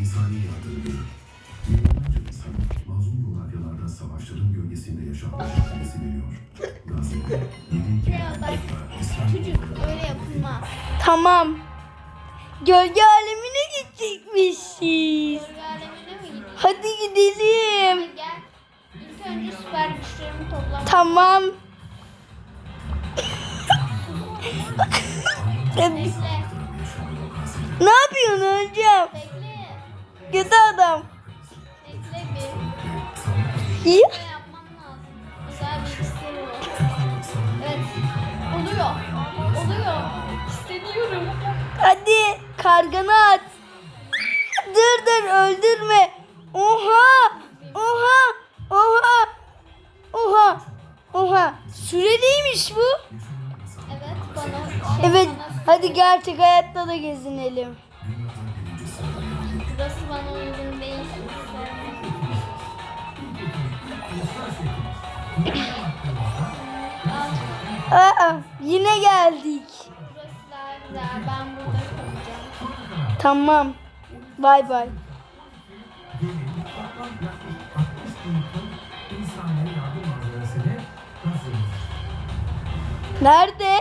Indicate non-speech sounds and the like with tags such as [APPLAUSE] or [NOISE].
İnsani yardımcı. Milyonlarca insan mazlum coğrafyalarda savaşların gölgesinde yaşam mücadelesi veriyor. Gazze'de 7 Ya bak, İsrail Çocuk öyle yapılmaz. Tamam. Gölge alemine gidecekmişiz. Gölge alemine mi gidiyor? Hadi gidelim. Gel. İlk önce süper güçlerimi toplamak. Tamam. [LAUGHS] Ne yapıyorsun öleceğim? Kötü adam. Bekle bir. İyi. Böyle yapmam lazım. Güzel bir iksir var. Evet. Oluyor. Oluyor. Hissediyorum. Hadi karganı at. Dur dur öldürme. Oha. Oha. Oha. Oha. Oha. Süreliymiş bu. Evet bana. şey Evet. bana- Hadi gerçek hayatta da gezinelim. Aa, yine geldik. Ben. Tamam. Bay bay. Nerede?